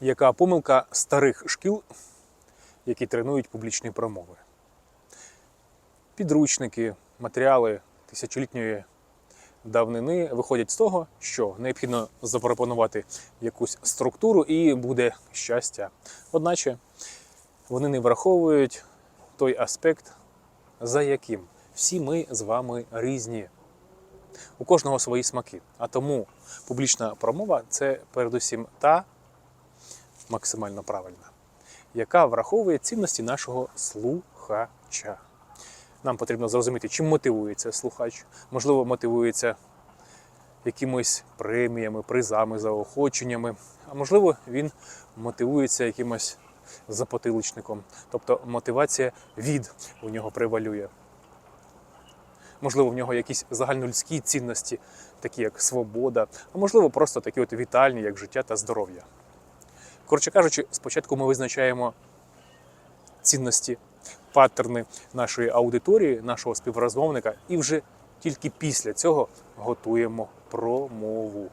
Яка помилка старих шкіл, які тренують публічні промови? Підручники, матеріали тисячолітньої давнини виходять з того, що необхідно запропонувати якусь структуру і буде щастя. Одначе вони не враховують той аспект, за яким всі ми з вами різні. У кожного свої смаки. А тому публічна промова це передусім та максимально правильна, яка враховує цінності нашого слухача. Нам потрібно зрозуміти, чим мотивується слухач. Можливо, мотивується якимись преміями, призами, заохоченнями. А можливо, він мотивується якимось запотиличником. Тобто мотивація від у нього превалює. Можливо, в нього якісь загальнолюдські цінності, такі як свобода, а можливо, просто такі от вітальні, як життя та здоров'я. Коротше кажучи, спочатку ми визначаємо цінності, паттерни нашої аудиторії, нашого співрозмовника, і вже тільки після цього готуємо промову.